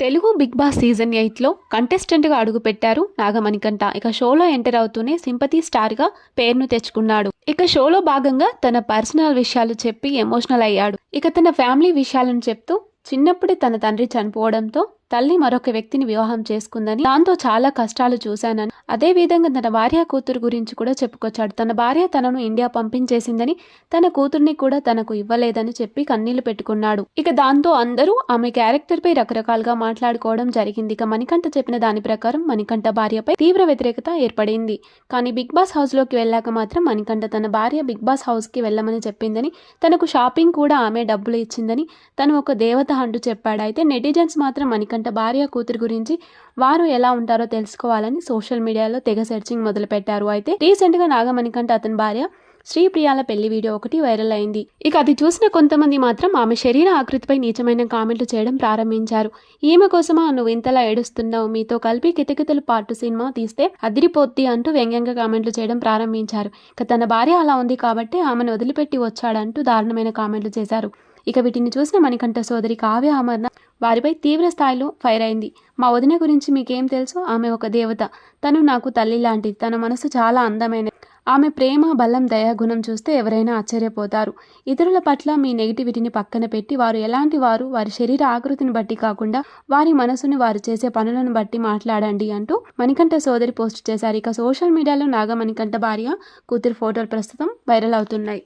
Telugu big boss season ఎయిట్లో కంటెస్టెంట్గా అడుగుపెట్టారు నాగమణికంఠ. ఇక షోలో ఎంటర్ అవుతూనే సింపతి స్టార్గా పేరును తెచ్చుకున్నాడు. ఇక షోలో భాగంగా తన పర్సనల్ విషయాలు చెప్పి ఎమోషనల్ అయ్యాడు. ఇక తన ఫ్యామిలీ విషయాలను చెప్తూ చిన్నప్పుడే తన తండ్రి చనిపోవడంతో తల్లి మరొక వ్యక్తిని వివాహం చేసుకుందని దాంతో చాలా కష్టాలు చూశానని అదే విధంగా తన భార్య కూతురు గురించి కూడా చెప్పుకొచ్చాడు. తన భార్య తనను ఇండియా పంపించేసిందని తన కూతుర్ని కూడా తనకు ఇవ్వలేదని చెప్పి కన్నీళ్ళు పెట్టుకున్నాడు. ఇక దాంతో అందరూ ఆమె క్యారెక్టర్ పై రకరకాలుగా మాట్లాడుకోవడం జరిగింది. ఇక మణికంఠ చెప్పిన దాని ప్రకారం మణికంఠ భార్యపై తీవ్ర వ్యతిరేకత ఏర్పడింది. కానీ బిగ్ బాస్ హౌస్లోకి వెళ్ళాక మాత్రం మణికంఠ తన భార్య బిగ్ బాస్ హౌస్కి వెళ్ళమని చెప్పిందని తనకు షాపింగ్ కూడా ఆమె డబ్బులు ఇచ్చిందని తను ఒక దేవత అంటూ చెప్పాడు. అయితే నెటిజన్స్ మాత్రం మణికంఠ భార్య కూతురు గురించి వారు ఎలా ఉంటారో తెలుసుకోవాలని సోషల్ మీడియాలో తెగ సెర్చింగ్ మొదలుపెట్టారు. అయితే రీసెంట్గా నాగమణికంఠ అతని భార్య శ్రీప్రియాల పెళ్ళి వీడియో ఒకటి వైరల్ అయింది. ఇక అది చూసిన కొంతమంది మాత్రం ఆమె శరీర ఆకృతిపై నీచమైన కామెంట్లు చేయడం ప్రారంభించారు. ఈమె కోసమా నువ్వు ఇంతలా ఏడుస్తున్నావు? మీతో కలిపి కితకితలు పాటు సినిమా తీస్తే అదిరిపోద్ది అంటూ వ్యంగ్యంగా కామెంట్లు చేయడం ప్రారంభించారు. ఇక తన భార్య అలా ఉంది కాబట్టి ఆమెను వదిలిపెట్టి వచ్చాడంటూ దారుణమైన కామెంట్లు చేశారు. ఇక వీటిని చూసిన మణికంఠ సోదరి కావ్య అమర్నాథ్ వారిపై తీవ్ర స్థాయిలో ఫైర్ అయింది. మా వదిన గురించి మీకేం తెలుసు? ఆమె ఒక దేవత. తను నాకు తల్లి లాంటిది. తన మనసు చాలా అందమైనది ఆమె ప్రేమ బలం దయాగుణం చూస్తే ఎవరైనా ఆశ్చర్యపోతారు. ఇతరుల పట్ల మీ నెగిటివిటీని పక్కన పెట్టి వారు ఎలాంటి వారు? వారి శరీర ఆకృతిని బట్టి కాకుండా వారి మనసుని వారు చేసే పనులను బట్టి మాట్లాడండి అంటూ మణికంఠ సోదరి పోస్ట్ చేశారు. ఇక సోషల్ మీడియాలో నాగమణికంఠ భార్య కూతురు ఫోటోలు ప్రస్తుతం వైరల్ అవుతున్నాయి.